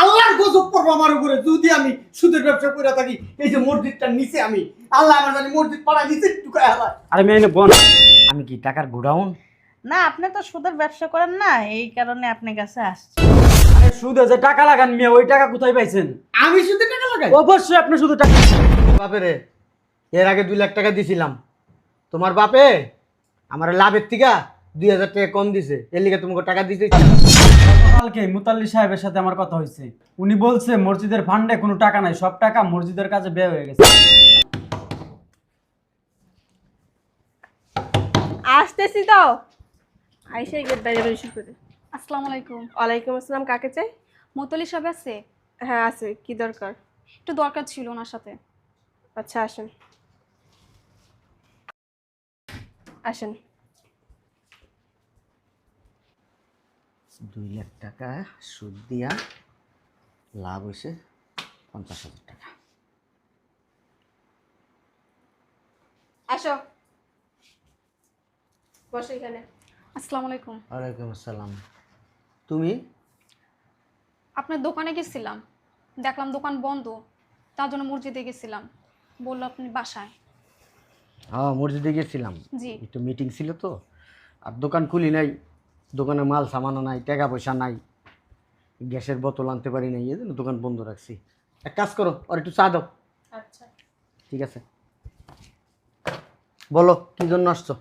আল্লাহর গজব পড়ব আমার উপরে। যদি আমি সুদের ব্যবসা করে থাকি এই যে মসজিদটার নিচে আমি আল্লাহ আমার জানি মসজিদ পাড়া নিচে ঢুকায় আল্লাহ আরে মেয়ে বোন আমি কি টাকার গোডাউন? না আপনি তো সুদের ব্যবসা করেন না এই কারণে আপনার কাছে আসছি। আরে সুদে যে টাকা লাগান মেয়ে ওই টাকা কোথায় পাইছেন? আমি সুদে টাকা লাগাই? অবশ্যই আপনি শুধু টাকা বাপেরে এর আগে দুই লাখ টাকা দিছিলাম। তোমার বাপে আমার লাভের থেকে দুই হাজার টাকা কম দিছে এর লিগে তোমাকে টাকা দিতে কালকে মুতাল্লি সাহেবের সাথে আমার কথা হয়েছে। উনি বলছে মসজিদের ফান্ডে কোনো টাকা নাই সব টাকা মসজিদের কাছে ব্যয় হয়ে গেছে। আসতেছি তো। আইসে গেট বাইরে বেশি করে আসসালামু আলাইকুম। ওয়ালাইকুম আসসালাম কাকে চাই? মোতলি সাহেব আছে? হ্যাঁ আছে। কি দরকার? একটু দরকার ছিল ওনার সাথে। আচ্ছা আসেন। আসেন। দুই লাখ টাকা সুদ দিয়া লাভ হয়েছে পঞ্চাশ হাজার টাকা। আসো। বসো এখানে। আসসালামু আলাইকুম। ওয়ালাইকুম আসসালাম। তুমি? আপনার দোকানে গেছিলাম। দেখলাম দোকান বন্ধ। তার জন্য মসজিদে গেছিলাম। বলল আপনি বাসায়। হ্যাঁ মসজিদে গেছিলাম। জি। একটু মিটিং ছিল তো। আর দোকান খুলি নাই। দোকানে মাল সামানো নাই টাকা পয়সা নাই গ্যাসের বোতল আনতে পারি নাই এই জন্য দোকান বন্ধ রাখছি। এক কাজ করো আর একটু চা দাও। আচ্ছা। ঠিক আছে। বলো কি জন্য আসছো?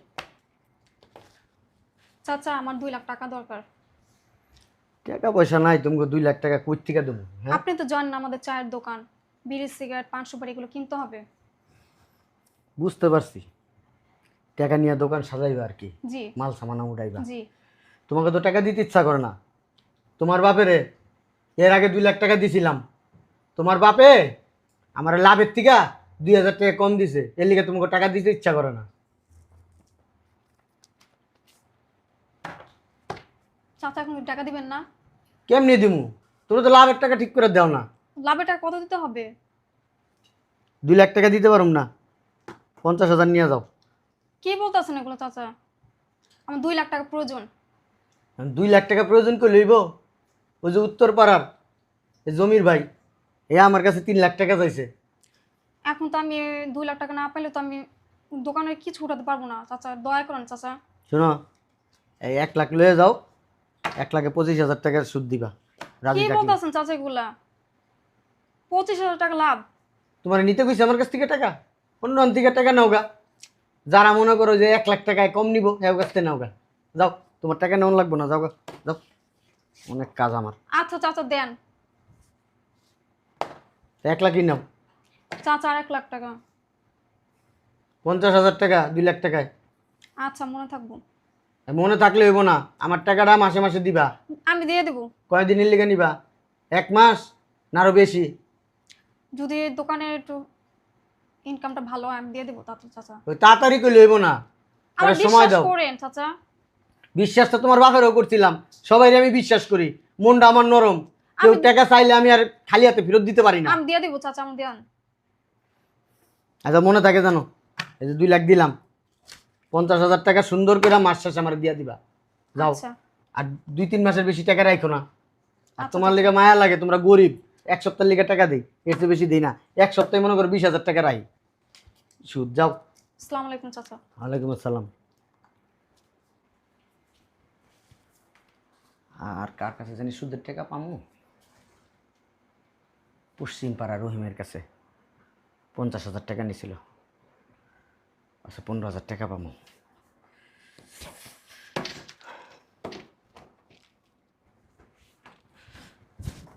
চাচা আমার দুই লাখ টাকা দরকার। টাকা পয়সা নাই তোমাকে দুই লাখ টাকা কই থেকে দেবো? হ্যাঁ? আপনি তো জানেন আমাদের চায়ের দোকান বিড়ি সিগারেট পান সুপারি এগুলো কিনতে হবে। বুঝতে পারছি। টাকা নিয়ে দোকান সাজাইবা আর কি। জি। মাল সামানা উঠাইবা। জি। তোমাকে তো টাকা দিতে ইচ্ছা করে না। তোমার বাপেরে এর আগে দুই লাখ টাকা দিছিলাম। তোমার বাপে আমার লাভের থেকে দুই হাজার টাকা কম দিছে। এর লিগে তোমাকে টাকা দিতে ইচ্ছা করে না। চাচা এখন টাকা দিবেন না? কেমনি দিমু? তোমরা তো লাভের টাকা ঠিক করে দাও না। লাভের টাকা কত দিতে হবে? দুই লাখ টাকা দিতে পারুম না। পঞ্চাশ হাজার নিয়ে যাও। কি বলতেছেন এগুলো চাচা? আমার দুই লাখ টাকা প্রয়োজন। দুই লাখ টাকা প্রয়োজন করে লইব। ওই যে উত্তর পাড়ার এই জমির ভাই এ আমার কাছে তিন লাখ টাকা চাইছে। এখন তো আমি দুই লাখ টাকা না পেলে তো আমি দোকানে কিছু উঠাতে পারব না। চাচা দয়া করেন চাচা। শোনো এই এক লাখ লয়ে যাও এক লাখে পঁচিশ হাজার টাকার সুদ দিবা। কি বলতেছেন চাচা এগুলা? পঁচিশ হাজার টাকা লাভ? তোমার নিতে কইছে আমার কাছ থেকে টাকা? অন্য থেকে টাকা নাওগা যারা মনে করো যে এক লাখ টাকায় কম নিবো হ্যাঁ কাছ থেকে নাও গা। যাও। তোমার টাকা নেওয়া লাগবো না যাও গা যাও। অনেক কাজ আমার। আচ্ছা চাচা দেন। তা এক লাখই নাও। চাচা আর এক লাখ টাকা। পঞ্চাশ হাজার টাকা দুই লাখ টাকায়। আচ্ছা মনে থাকব। আর মনে থাকলে হইব না আমার টাকাটা মাসে মাসে দিবা। আমি দিয়ে দেবো। কয়দিনের লেগে নিবা? এক মাস না আরও বেশি? যদি দোকানের একটু ইনকামটা ভালো হয় আমি দিয়ে দেবো তাতে চাচা। ওই তাড়াতাড়ি করলে হইব না। আমার সময় বিশ্বাস দাও। করেন চাচা। বিশ্বাস তো তোমার বাপেরও করছিলাম। সবাই আমি বিশ্বাস করি। মনটা আমার নরম। কেউ টাকা চাইলে আমি আর খালি হাতে ফেরত দিতে পারি না। আমি দিয়ে দেবো চাচা আমি দেন আচ্ছা মনে থাকে জানো? এই যে দুই লাখ দিলাম। পঞ্চাশ হাজার টাকা সুন্দর করে মাস শেষে আমার দিয়া দিবা। যাও। আচ্ছা। আর দুই তিন মাসের বেশি টাকা রাখো না। আর আচ্ছা, তোমার লেগে মায়া লাগে তোমরা গরিব। এক সপ্তাহের লেগে টাকা দিই এর চেয়ে বেশি দিই না। এক সপ্তাহে মনে করো বিশ হাজার টাকা রাখি সুদ যাও। আসসালামু আলাইকুম চাচা। ওয়ালাইকুম আসসালাম। আর কার কাছে জানি সুদের টাকা পামু? পশ্চিম পাড়া রহিমের কাছে। পঞ্চাশ হাজার টাকা নিছিল। আচ্ছা পনেরো হাজার টাকা পামু।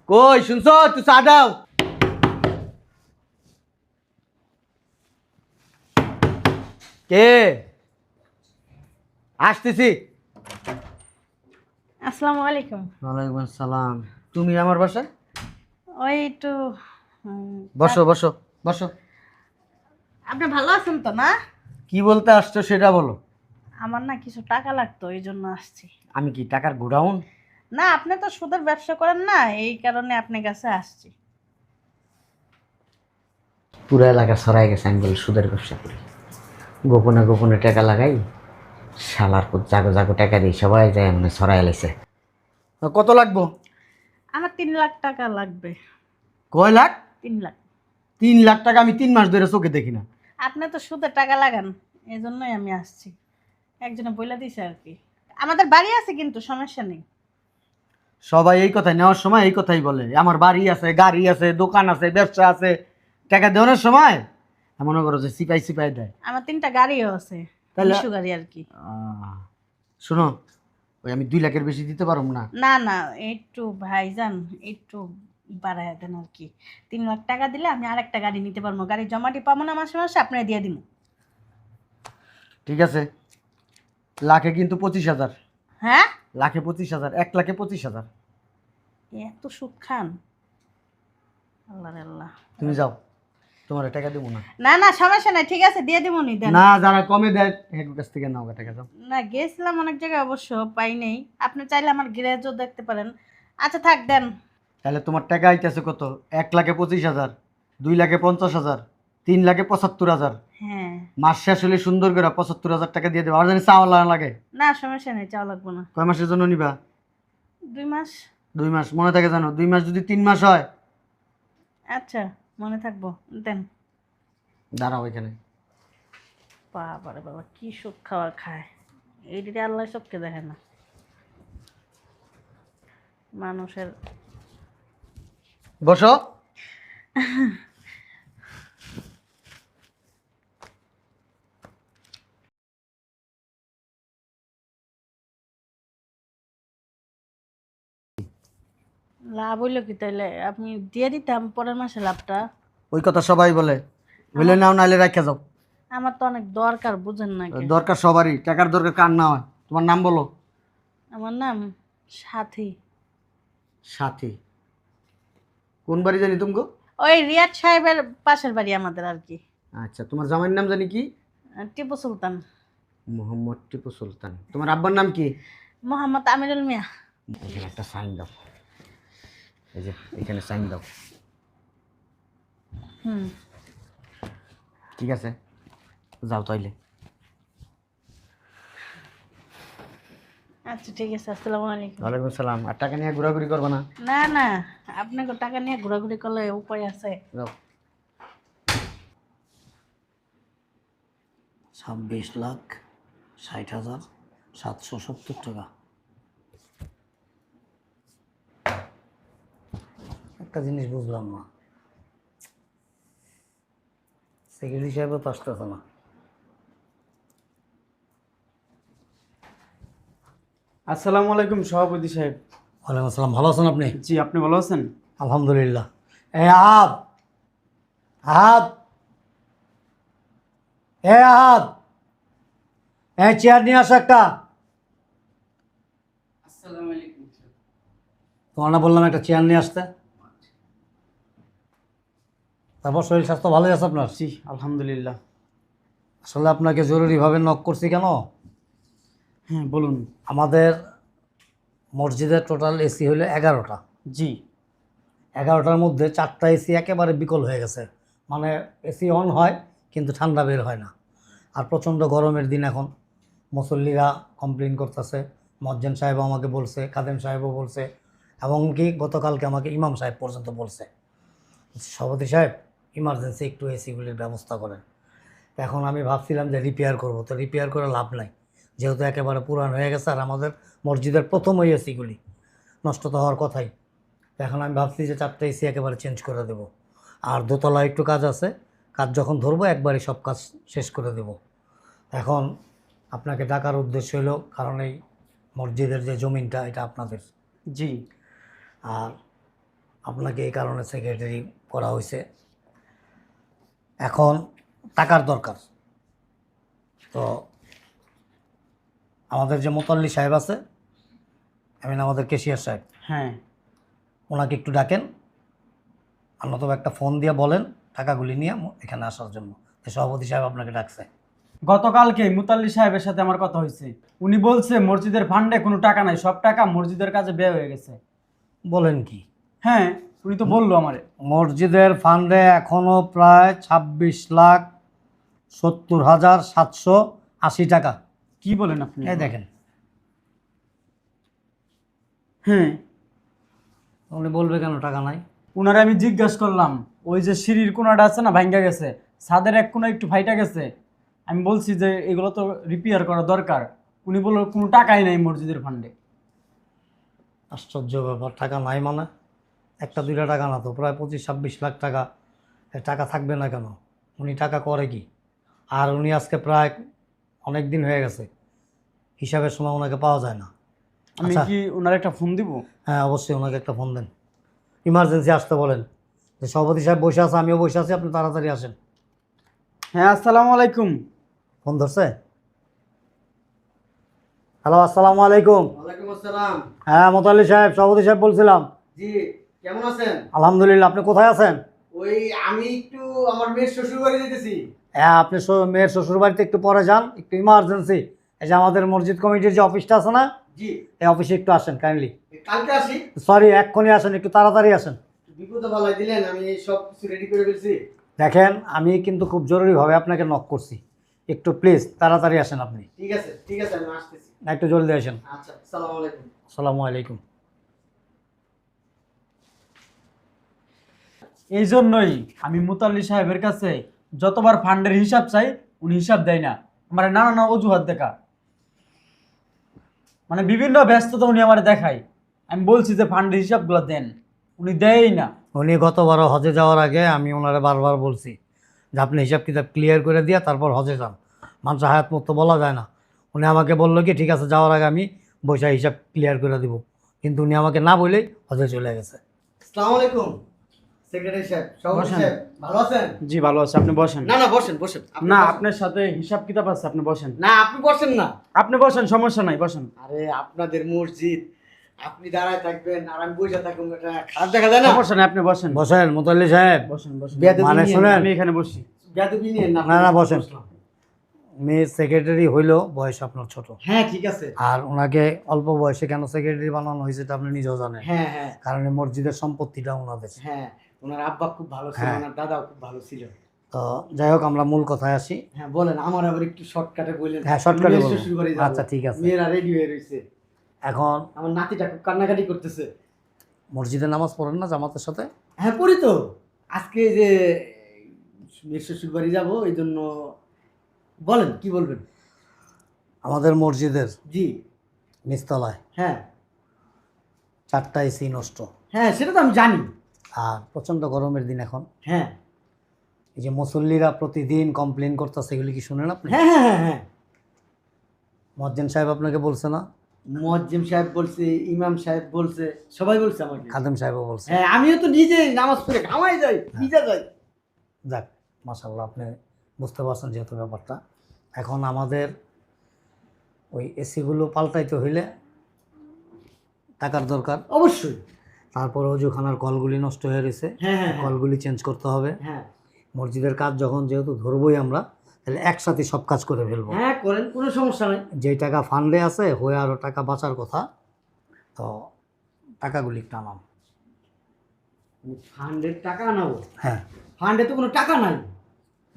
কই, শুনছ? তুই চা দাও। কে? আসতেছি। আসসালামু আলাইকুম। ওয়ালাইকুম আসসালাম। তুমি আমার বাসায়? ওই একটু বসো বসো বসো। আপনি ভালো আছেন তো না? কি বলতে আসছো সেটা বলো। আমার না কিছু টাকা লাগতো এই জন্য আসছি। আমি কি টাকার গোডাউন? না আপনি তো সুদের ব্যবসা করেন না এই কারণে আপনার কাছে আসছি। পুরো এলাকা সরাই গেছে আমি বলি সুদের ব্যবসা করি। গোপনে গোপনে টাকা লাগাই। শালার পর জাগো জাগো টাকা দিয়ে সবাই যায় মানে সরাই লাইছে কত লাগবো? আমার তিন লাখ টাকা লাগবে। কয় লাখ? তিন লাখ। তিন লাখ টাকা আমি তিন মাস ধরে চোখে দেখি না। আপনি তো সুদের টাকা লাগান এই জন্যই আমি আসছি। একজনে বলে দিছে আর কি। আমাদের বাড়ি আছে কিন্তু সমস্যা নেই। সবাই এই কথাই নেওয়ার সময় এই কথাই বলে। আমার বাড়ি আছে গাড়ি আছে দোকান আছে ব্যবসা আছে। টাকা দেওয়ার সময়? মনে করো যে সিপাই সিপাই দেয়। আমার তিনটা গাড়িও আছে। তাহলে- গাড়ি আর কি। শোনো ওই আমি দুই লাখের বেশি দিতে পারব না। না না একটু ভাইজান একটু বাড়ায় দেন আর কি। তিন লাখ টাকা দিলে আমি আরেকটা গাড়ি নিতে পারব। গাড়ি জমাটি পাবো না মাসে মাসে আপনার দিয়ে দিব ঠিক আছে। লাখে কিন্তু পঁচিশ হাজার। হ্যাঁ? লাখে পঁচিশ হাজার এক লাখে পঁচিশ হাজার। এত সুদ খান। আল্লাহ আল্লাহ। তুমি যাও। তোমার টাকা দেবো না। না না সমস্যা নাই ঠিক আছে দিয়ে দিব নি দেন। না যারা কমে দেয় এক কাছ থেকে নাও টাকা যাও। না গেছিলাম অনেক জায়গায় অবশ্য পাই নেই। আপনি চাইলে আমার গ্যারেজও দেখতে পারেন। আচ্ছা থাক দেন। তাহলে তোমার টাকা আইতেছে কত? এক লাখে পঁচিশ হাজার দুই লাখে পঞ্চাশ হাজার তিন লাখে পঁচাত্তর হাজার। হ্যাঁ। মাস শেষ হলে সুন্দর করে পঁচাত্তর হাজার টাকা দিয়ে দেবো। আর জানি চাওয়া লাগে? না সমস্যা নেই চাও লাগবো না। কয় মাসের জন্য নিবা? দুই মাস। দুই মাস মনে থাকে জানো দুই মাস যদি তিন মাস হয়। আচ্ছা। মনে থাকব। দেন। দাঁড়াও এখানে। বাবারে বাবা কি সুখ খাওয়া খায়। এইটি আল্লাহ সবকে দেখে না। মানুষের বসো। লাভ হইল কি তাইলে? আপনি দিয়ে দিতাম পরের মাসে লাভটা। ওই কথা সবাই বলে। বলে নাও নাহলে রাখা যাও। আমার তো অনেক দরকার বুঝেন না কি? দরকার সবারই টাকার দরকার কার না হয়। তোমার নাম বলো। আমার নাম সাথী। সাথী। কোন বাড়ি জানি তুমি ওই রিয়াদ সাহেবের পাশের বাড়ি আমাদের আর কি। আচ্ছা তোমার জামাইয়ের নাম জানি কি? টিপু সুলতান। মোহাম্মদ টিপু সুলতান। তোমার আব্বার নাম কি? মোহাম্মদ আমিরুল মিয়া। একটা সাইন দাও। এই যে এখানে সাইন দাও। হুম। ঠিক আছে যাও তাইলে। আচ্ছা ঠিক আছে আসসালামু আলাইকুম। ওয়ালাইকুম আর টাকা নিয়ে ঘোরাঘুরি করব না? না না আপনাকে টাকা নিয়ে ঘোরাঘুরি করলে উপায় আছে। ছাব্বিশ লাখ ষাট হাজার সাতশো সত্তর টাকা। একটা জিনিস বুঝলাম না। সেক্রেটারি সাহেবও তো আসতেছে না। আসসালামু আলাইকুম সভাপতি সাহেব। ওয়ালাইকুম আসসালাম ভালো আছেন আপনি? জি আপনি ভালো আছেন? আলহামদুলিল্লাহ। এ আহাদ আহাদ এ আহাদ এ চেয়ার নিয়ে আসো একটা। তোমার না বললাম একটা চেয়ার নিয়ে আসতে। তারপর শরীর স্বাস্থ্য ভালোই আছে আপনার? জি আলহামদুলিল্লাহ। আসলে আপনাকে জরুরিভাবে নক করছি কেন? হ্যাঁ বলুন। আমাদের মসজিদের টোটাল এসি হলো এগারোটা। জি। এগারোটার মধ্যে চারটা এসি একেবারে বিকল হয়ে গেছে। মানে এসি অন হয় কিন্তু ঠান্ডা বের হয় না। আর প্রচণ্ড গরমের দিন এখন। মুসল্লিরা কমপ্লেন করতেছে। মজ্জেন সাহেব আমাকে বলছে খাদেম সাহেবও বলছে এমনকি গতকালকে আমাকে ইমাম সাহেব পর্যন্ত বলছে। সভাপতি সাহেব ইমার্জেন্সি একটু এসিগুলির ব্যবস্থা করেন। এখন আমি ভাবছিলাম যে রিপেয়ার করব তো রিপেয়ার করে লাভ নাই। যেহেতু একেবারে পুরান হয়ে গেছে আর আমাদের মসজিদের প্রথম ওই এসিগুলি নষ্ট তো হওয়ার কথাই। তো এখন আমি ভাবছি যে চারটে এসি একেবারে চেঞ্জ করে দেব। আর দোতলা একটু কাজ আছে কাজ যখন ধরবো একবারই সব কাজ শেষ করে দেব। এখন আপনাকে ডাকার উদ্দেশ্য হলো কারণ এই মসজিদের যে জমিনটা এটা আপনাদের। জি। আর আপনাকে এই কারণে সেক্রেটারি করা হয়েছে। এখন টাকার দরকার। তো আমাদের যে মোতাল্লি সাহেব আছে আই আমাদের কেশিয়ার সাহেব হ্যাঁ। ওনাকে একটু ডাকেন। আর নতুবা একটা ফোন দিয়ে বলেন টাকাগুলি নিয়ে এখানে আসার জন্য। সভাপতি সাহেব আপনাকে ডাকছে। গতকালকে মুতাল্লি সাহেবের সাথে আমার কথা হয়েছে। উনি বলছে মসজিদের ফান্ডে কোনো টাকা নাই সব টাকা মসজিদের কাছে ব্যয় হয়ে গেছে। বলেন কি? হ্যাঁ উনি তো বলল আমারে। মসজিদের ফান্ডে এখনও প্রায় ছাব্বিশ লাখ সত্তর হাজার সাতশো আশি টাকা। কি বলেন আপনি? এই দেখেন। হ্যাঁ। উনি বলবে কেন টাকা নাই? উনারে আমি জিজ্ঞাসা করলাম ওই যে সিঁড়ির কোনাটা আছে না ভাঙ্গা গেছে। ছাদের এক কোনা একটু ফাইটা গেছে। আমি বলছি যে এগুলো তো রিপেয়ার করা দরকার। উনি বলল কোনো টাকাই নাই মসজিদের ফান্ডে। আশ্চর্য ব্যাপার টাকা নাই মানে? একটা দুইটা টাকা না তো প্রায় পঁচিশ ছাব্বিশ লাখ টাকা। টাকা থাকবে না কেন? উনি টাকা করে কি? আর উনি আজকে প্রায় অনেক দিন হয়ে গেছে হিসাবের সময় ওনাকে পাওয়া যায় না। আমি আচ্ছা। কি ওনার একটা ফোন দিব? হ্যাঁ অবশ্যই ওনাকে একটা ফোন দেন। ইমার্জেন্সি আসতে বলেন। যে সভাপতি সাহেব বসে আছে আমিও বসে আছি আপনি তাড়াতাড়ি আসেন। হ্যাঁ আসসালামু আলাইকুম। ফোন ধরছে? হ্যালো আসসালামু আলাইকুম। ওয়ালাইকুম আসসালাম। হ্যাঁ মোতালি সাহেব সভাপতি সাহেব বলছিলাম। জি। কেমন আছেন? আলহামদুলিল্লাহ আপনি কোথায় আছেন? ওই আমি একটু আমার মেয়ের শ্বশুর বাড়ি যেতেছি। হ্যাঁ আপনি মেয়ের শ্বশুর বাড়িতে একটু পরে যান একটু ইমার্জেন্সি এই যে আমাদের মসজিদ কমিটির যে অফিসটা আছে না জি। এই অফিসে একটু আসেন কাইন্ডলি কালকে আসি। সরি এক্ষুনি আসেন একটু তাড়াতাড়ি আসেন। বিপদে ভালাই দিলেন আমি সব কিছু রেডি করে ফেলছি। দেখেন আমি কিন্তু খুব জরুরিভাবে আপনাকে নক করছি। একটু প্লিজ তাড়াতাড়ি আসেন আপনি। ঠিক আছে ঠিক আছে আমি আসতেছি। একটু জলদি আসেন। আচ্ছা আসসালামু আলাইকুম। আসসালামু আলাইকুম। এই জন্যই আমি মুতাল্লি সাহেবের কাছে যতবার ফান্ডের হিসাব চাই উনি হিসাব দেয় না। আমার নানা নানা অজুহাত দেখা। মানে বিভিন্ন ব্যস্ততা উনি আমার দেখায়। আমি বলছি যে ফান্ডের হিসাবগুলো দেন। উনি দেয়ই না। উনি গতবারও হজে যাওয়ার আগে আমি ওনারে বারবার বলছি যে আপনি হিসাব কিতাব ক্লিয়ার করে দিয়া তারপর হজে যান। মানুষ হায়াত মতো বলা যায় না। উনি আমাকে বলল কি ঠিক আছে যাওয়ার আগে আমি বৈশা হিসাব ক্লিয়ার করে দিব। কিন্তু উনি আমাকে না বলেই হজে চলে গেছে। আসসালামু আলাইকুম। সেক্রেটারি সাহেব সভাপতি সাহেব ভালো আছেন? জি ভালো আছে আপনি বসেন। না না বসেন বসেন। না আপনার সাথে হিসাব কিতাব আছে আপনি বসেন। না আপনি বসেন না। আপনি বসেন সমস্যা নাই বসেন। আরে আপনাদের মসজিদ আপনি দাঁড়ায় থাকবেন আর আমি বসে থাকুন এটা। খারাপ দেখা যায় না? সমস্যা আপনি বসেন। বসেন মুতাল্লি সাহেব। বসেন বসেন। মানে শুনেন। আমি এখানে বসি। বেয়াদবি নিয়েন না না, না, বসেন। উনি সেক্রেটারি হইলেও বয়স আপনার ছোট। হ্যাঁ ঠিক আছে। আর ওনাকে অল্প বয়সে কেন সেক্রেটারি বানানো হয়েছে এটা আপনি নিজেও জানেন। হ্যাঁ হ্যাঁ। কারণ মসজিদের সম্পত্তিটা ওনাদের। হ্যাঁ ওনার আব্বা খুব ভালো ছিল হ্যাঁ। ওনার দাদাও খুব ভালো ছিল। তো যাই হোক আমরা মূল কথায় আসি। হ্যাঁ বলেন আমার আবার একটু শর্টকাটে বললেন। হ্যাঁ শর্টকাটে বলুন। আচ্ছা ঠিক আছে। মেয়েরা রেডি হয়ে রয়েছে। এখন আমার নাতিটা খুব কান্নাকাটি করতেছে। মসজিদে নামাজ পড়েন না জামাতের সাথে? হ্যাঁ পড়ি তো। আজকে যে মেয়ের শ্বশুর বাড়ি যাব এই জন্য বলেন কি বলবেন? আমাদের মসজিদের জি। নিচতলায় হ্যাঁ। চারটা এসি নষ্ট। হ্যাঁ সেটা তো আমি জানি। আর প্রচণ্ড গরমের দিন এখন। হ্যাঁ। এই যে মুসল্লিরা প্রতিদিন কমপ্লেন করতেছে এগুলি কি শুনেন আপনি? হ্যাঁ হ্যাঁ হ্যাঁ হ্যাঁ। মজ্জেন সাহেব আপনাকে বলছে না? মোয়াজ্জেম সাহেব বলছে ইমাম সাহেব বলছে সবাই বলছে আমাকে। খাদেম সাহেবও বলছে। হ্যাঁ আমিও তো নিজে নামাজ পড়ে ঘামাই যাই ভিজা যাই। যাক মাসাল্লাহ আপনি বুঝতে পারছেন যেহেতু ব্যাপারটা। এখন আমাদের ওই এসিগুলো পাল্টাইতে হইলে টাকার দরকার। অবশ্যই। তারপর অজুখানার কলগুলি নষ্ট হয়ে রয়েছে হ্যাঁ হ্যাঁ হ্যাঁ। কলগুলি চেঞ্জ করতে হবে। হ্যাঁ। মসজিদের কাজ যখন যেহেতু ধরবই আমরা তাহলে একসাথে সব কাজ করে ফেলব। হ্যাঁ করেন কোনো সমস্যা নেই। যেই টাকা ফান্ডে আছে হয়ে আরও টাকা বাঁচার কথা তো টাকাগুলি একটু আনাম ফান্ডের টাকা আনাবো? হ্যাঁ। ফান্ডে তো কোনো টাকা নাই।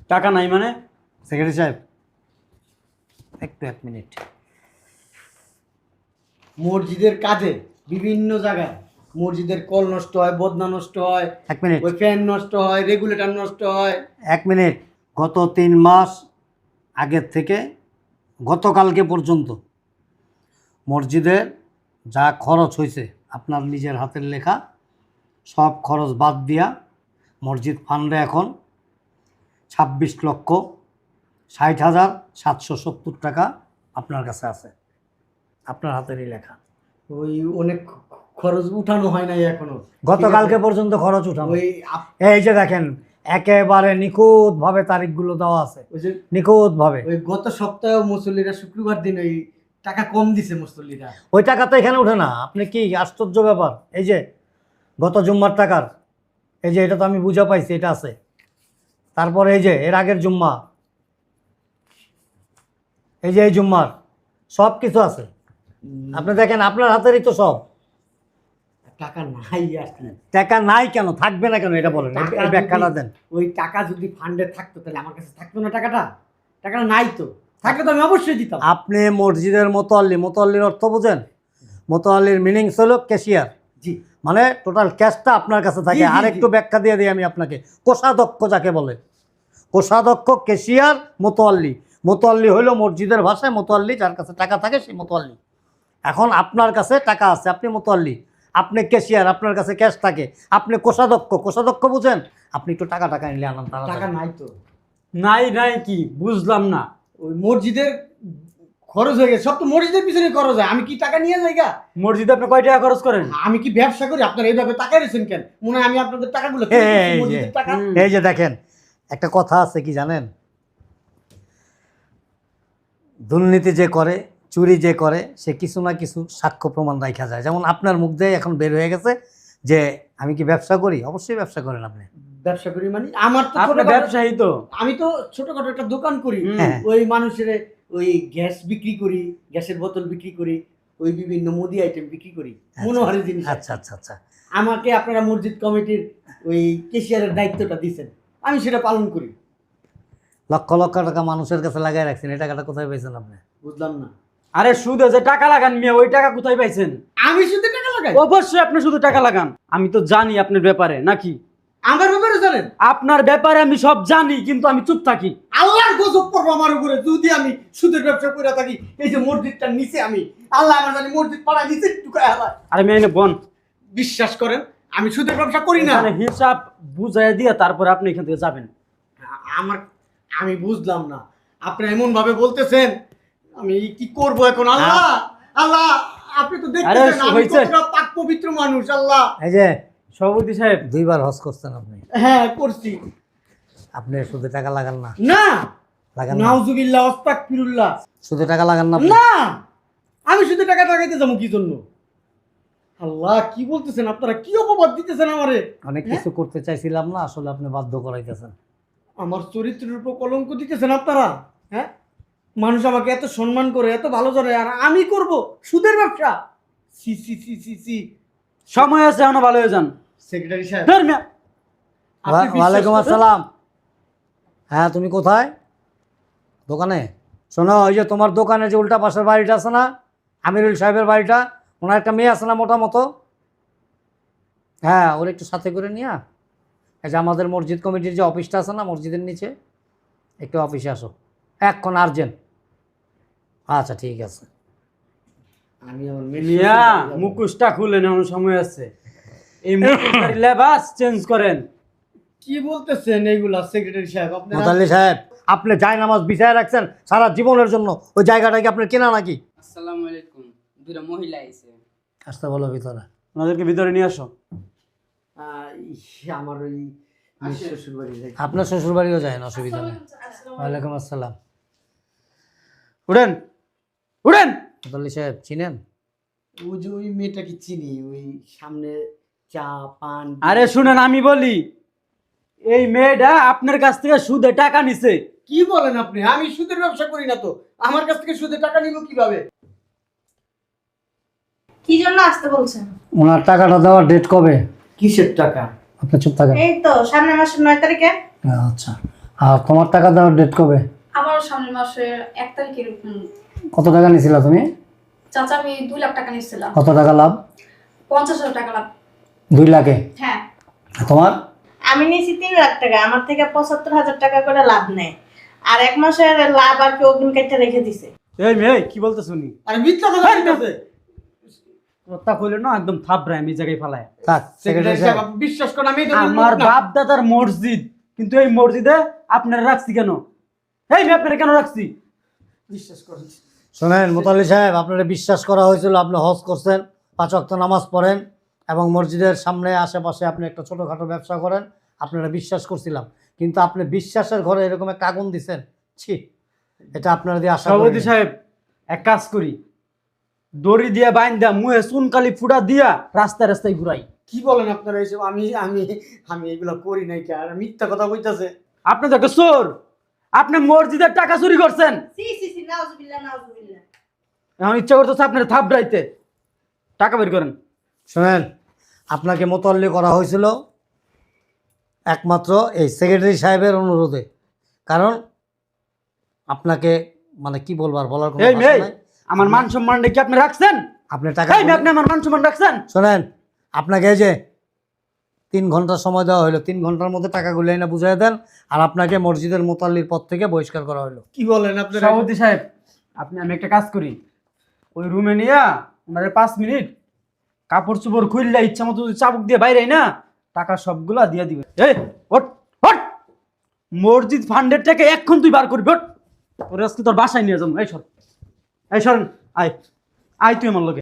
টাকা নাই মানে? সেক্রেটারি সাহেব একটু এক মিনিট। মসজিদের কাজে বিভিন্ন জায়গায় মসজিদের কল নষ্ট হয় বদনা নষ্ট হয় এক মিনিট। ওই ফ্যান নষ্ট হয় রেগুলেটর নষ্ট হয়। এক মিনিট গত তিন মাস আগের থেকে গতকালকে পর্যন্ত মসজিদে যা খরচ হয়েছে আপনার নিজের হাতের লেখা সব খরচ বাদ দিয়া মসজিদ ফান্ডে এখন ছাব্বিশ লক্ষ ষাট হাজার সাতশো সত্তর টাকা আপনার কাছে আছে আপনার হাতেরই লেখা। ওই অনেক খরচ উঠানো হয় নাই এখনও। গতকালকে পর্যন্ত খরচ উঠানো। এই যে দেখেন একেবারে নিখুঁতভাবে তারিখগুলো দেওয়া আছে। ওই যে নিখুঁতভাবে। ওই গত সপ্তাহে মুসল্লিরা শুক্রবার দিন ওই টাকা কম দিছে মুসল্লিরা। ওই টাকা তো এখানে ওঠে না। আপনি কি আশ্চর্য ব্যাপার। এই যে গত জুম্মার টাকার এই যে এটা তো আমি বুঝা পাইছি এটা আছে। তারপরে এই যে এর আগের জুম্মা। এই যে এই জুম্মার সব কিছু আছে। আপনি দেখেন আপনার হাতেরই তো সব। টাকা নাই টাকা নাই কেন? থাকবে না কেন? এটা বলেন। এই- ব্যাখ্যাটা দেন। ওই টাকা যদি ফান্ডে থাকতো তাহলে আমার কাছে থাকতো না টাকাটা? টাকাটা নাই তো। থাকলে তো আমি অবশ্যই দিতাম। আপনি মসজিদের মোতোয়াল্লি মোতোয়াল্লির অর্থ বোঝেন? মোতোয়াল্লির মিনিংস হলো ক্যাশিয়ার জি। মানে টোটাল ক্যাশটা আপনার কাছে থাকে। আর একটু ব্যাখ্যা দিয়ে দিই আমি আপনাকে। কোষাধ্যক্ষ যাকে বলে। কোষাধ্যক্ষ ক্যাশিয়ার মোতোয়াল্লি মোতোয়াল্লি হইল মসজিদের ভাষায় মোতোয়াল্লি যার কাছে টাকা থাকে সেই মোতোয়াল্লি এখন আপনার কাছে টাকা আছে আপনি মোতোয়াল্লি আপনি ক্যাশিয়ার আপনার কাছে ক্যাশ থাকে। আপনি কোষাধ্যক্ষ কোষাধ্যক্ষ বুঝেন? আপনি একটু টাকা টাকা নিলে আনান টাকা নাই তো। নাই নাই কি? বুঝলাম না। ওই মসজিদের খরচ হয়ে গেছে। সব তো মসজিদের পিছনে খরচ হয়। আমি কি টাকা নিয়ে যাই গা? মসজিদে আপনি কয় টাকা খরচ করেন? আমি কি ব্যবসা করি? আপনারা এইভাবে টাকা রেছেন কেন? মনে হয় আমি আপনাদের টাকাগুলো মসজিদের টাকা। এই যে দেখেন একটা কথা আছে কি জানেন? দুর্নীতি যে করে চুরি যে করে সে কিছু না কিছু সাক্ষ্য প্রমাণ রাখা যায়। যেমন আপনার মুখ দিয়ে এখন বের হয়ে গেছে যে আমি কি ব্যবসা করি? অবশ্যই ব্যবসা করেন আপনি। ব্যবসা করি মানে আমার তো আপনি ব্যবসায়ী তো। আমি তো ছোটখাটো একটা দোকান করি। হ্যাঁ। ওই মানুষের ওই গ্যাস বিক্রি করি গ্যাসের বোতল বিক্রি করি ওই বিভিন্ন মুদি আইটেম বিক্রি করি। মনোহারি জিনিস। আচ্ছা আচ্ছা আচ্ছা। আমাকে আপনারা মসজিদ কমিটির ওই কেশিয়ারের দায়িত্বটা দিয়েছেন আমি সেটা পালন করি। লক্ষ লক্ষ টাকা মানুষের কাছে লাগাই রাখছেন। এই টাকাটা কোথায় পেয়েছেন আপনি? বুঝলাম না। আরে সুদে যে টাকা লাগান মিয়া ওই টাকা কোথায় পাইছেন? আমি শুধু টাকা লাগাই? অবশ্যই আপনি শুধু টাকা লাগান। আমি তো জানি আপনার ব্যাপারে নাকি? আমার ব্যাপারে জানেন? আপনার ব্যাপারে আমি সব জানি কিন্তু আমি চুপ থাকি। আল্লাহর গজব পড়ব আমার উপরে যদি আমি সুদের ব্যবসা করে থাকি এই যে মসজিদটার নিচে আমি আল্লাহ আমার জানি মসজিদ পাড়া নিচে টুকায় আল্লাহ আরে মেয়ে বোন। বিশ্বাস করেন আমি সুদের ব্যবসা করি না। এখানে হিসাব বুঝাই দিয়ে তারপরে আপনি এখান থেকে যাবেন। আমার আমি বুঝলাম না। আপনি এমন ভাবে বলতেছেন আমি কি করব এখন? আল্লাহ আল্লাহ আপনি তো দেখতেছেন আমি কতটা পাক পবিত্র মানুষ আল্লাহ। এই যে সভাপতি সাহেব দুইবার হজ করছেন আপনি? হ্যাঁ করছি। আপনি শুধু টাকা লাগান না? না। লাগান না? নাউজুবিল্লাহ আস্তাগফিরুল্লাহ শুধু টাকা লাগান না না। আমি শুধু টাকা টাকাইতে যাব কি জন্য? আল্লাহ কি বলতেছেন আপনারা? কি অপবাদ দিতেছেন আমারে? অনেক কিছু করতে চাইছিলাম না আসলে আপনি বাধ্য করাইতেছেন। আমার চরিত্রের উপর কলঙ্ক দিতেছেন আপনারা? হ্যাঁ? মানুষ আমাকে এত সম্মান করে এত ভালো জানে আর আমি করব? সুদের ব্যবসা? সি সি সি সি সি। সময় আছে এখনও ভালো হয়ে যান। সেক্রেটারি সাহেব। ধর আপনি বিশ্বাস ওয়ালাইকুম করেন? আসসালাম। হ্যাঁ তুমি কোথায়? দোকানে? শোনো ওই যে তোমার দোকানে যে উল্টা পাশের বাড়িটা আছে না আমিরুল সাহেবের বাড়িটা ওনার একটা মেয়ে আছে না মোটা মতো? হ্যাঁ ওর একটু সাথে করে নিয়ে। এই যে আমাদের মসজিদ কমিটির যে অফিসটা আছে না মসজিদের নিচে একটু অফিসে আসো। এক্ষণ আর্জেন্ট আচ্ছা ঠিক আছে। আমি আমার মিয়া মুখোশটা খুলেন এখনও সময় আছে। এই মুখোশটার লেবাস চেঞ্জ করেন। কি বলতেছেন এইগুলা সেক্রেটারি সাহেব? আপনারা মোতাল্লি সাহেব আপনি জায় নামাজ বিছায় রাখছেন সারা জীবনের জন্য। ওই জায়গাটা কি আপনার কেনা নাকি? আসসালামু আলাইকুম। দুটা মহিলা আইছে। আসতে বলো ভিতরে। ওনাদেরকে ভিতরে নিয়ে আসো। আমার ওই আপনার শ্বশুর বাড়িও যায় না অসুবিধা নেই। ওয়ালাইকুম আসসালাম। উঠেন। উঠেন। মোতাল্লি সাহেব চিনেন? ওই যে ওই মেয়েটাকে চিনি ওই সামনে চা পান আরে শুনেন আমি বলি এই মেয়েটা আপনার কাছ থেকে সুদে টাকা নিছে। কি বলেন আপনি? আমি সুদের ব্যবসা করি না তো। আমার কাছ থেকে সুদের টাকা নিব কীভাবে? কি জন্য আসতে বলছেন? ওনার টাকাটা দেওয়ার ডেট কবে? কিসের টাকা? আপনি চুপ থাকেন। এই তো সামনের মাসের নয় তারিখে। আচ্ছা। আর তোমার টাকা দেওয়ার ডেট কবে? আবার সামনের মাসের এক তারিখের উম, কত টাকা নিয়েছিলা তুমি? চাচা আমি দুই লাখ টাকা নিচ্ছিলাম কত টাকা লাভ? পঞ্চাশ হাজার টাকা লাভ। দুই লাখে? হ্যাঁ। আর তোমার? আমি নিয়েছি তিন লাখ টাকা আমার থেকে পঁচাত্তর হাজার টাকা করে লাভ নেয় আর এক মাসের লাভ আর কি অগ্রিম কেটে রেখে দিছে। এই মেয়ে কি বলতে শুনি আরে মিথ্যা কথা বলতেছে। কথা কইলে না একদম থাপড়ায় আমি জায়গায় ফালায়। থাক সেক্রেটারি সাহেব সাহেব। বিশ্বাস করেন আমি আমার বাপ দাদার মসজিদ কিন্তু এই মসজিদে আপনারা রাখছি কেন? এই মেয়ে আপনারা কেন রাখছি? বিশ্বাস করেন। শোনেন মোতাল্লি সাহেব আপনারা বিশ্বাস করা হয়েছিল আপনি হজ করছেন পাঁচ ওয়াক্ত নামাজ পড়েন এবং মসজিদের সামনে আশেপাশে আপনি একটা ছোটোখাটো ব্যবসা করেন আপনারা বিশ্বাস করছিলাম। কিন্তু আপনি বিশ্বাসের ঘরে এরকম একটা আগুন দিছেন ছি এটা আপনারা দিয়ে আশা সভাপতি সাহেব এক কাজ করি দড়ি দিয়ে বাইন দিয়া মুহে চুনকালি ফুটা দিয়া রাস্তায় রাস্তায় ঘুরাই। কি বলেন আপনারা এইসব? আমি আমি আমি এগুলো করি নাই কি? আর মিথ্যা কথা কইতাছে। আপনি তো একটা চোর! আপনি মসজিদের টাকা চুরি করছেন? সি সি সি নাউজুবিল্লাহ নাউজুবিল্লাহ। এখন ইচ্ছা করতেছে আপনার থাপড়াইতে। টাকা বের করেন। শোনেন আপনাকে মোতাল্লি করা হয়েছিল একমাত্র এই সেক্রেটারি সাহেবের অনুরোধে। কারণ আপনাকে মানে কি বলবার বলার কোনো এই ভাষা মেয়ে নাই। আমার মান সম্মান কি আপনি রাখছেন? আপনি টাকা এই মেয়ে আপনি আমার মান সম্মান রাখছেন? শোনেন আপনাকে এই যে তিন ঘণ্টা সময় দেওয়া হলো তিন ঘণ্টার মধ্যে টাকাগুলো এনে বুঝাই দেন আর আপনাকে মসজিদের মোতাল্লির পদ থেকে বহিষ্কার করা হলো কি বলেন আপনার? সভাপতি সাহেব আপনি আমি একটা কাজ করি। ওই রুমে নিয়া ওনারে পাঁচ মিনিট কাপড় চোপড় খুললে ইচ্ছা মতো যদি চাবুক দিয়ে বাইরে না টাকা সবগুলা দিয়ে দিবে। এই ওট ওট মসজিদ ফান্ডের থেকে এক্ষণ তুই বার করবি ওট তোর আজকে তোর বাসায় নিয়ে যাব। এই সর এই সরেন আয়। আয় তুই আমার লোকে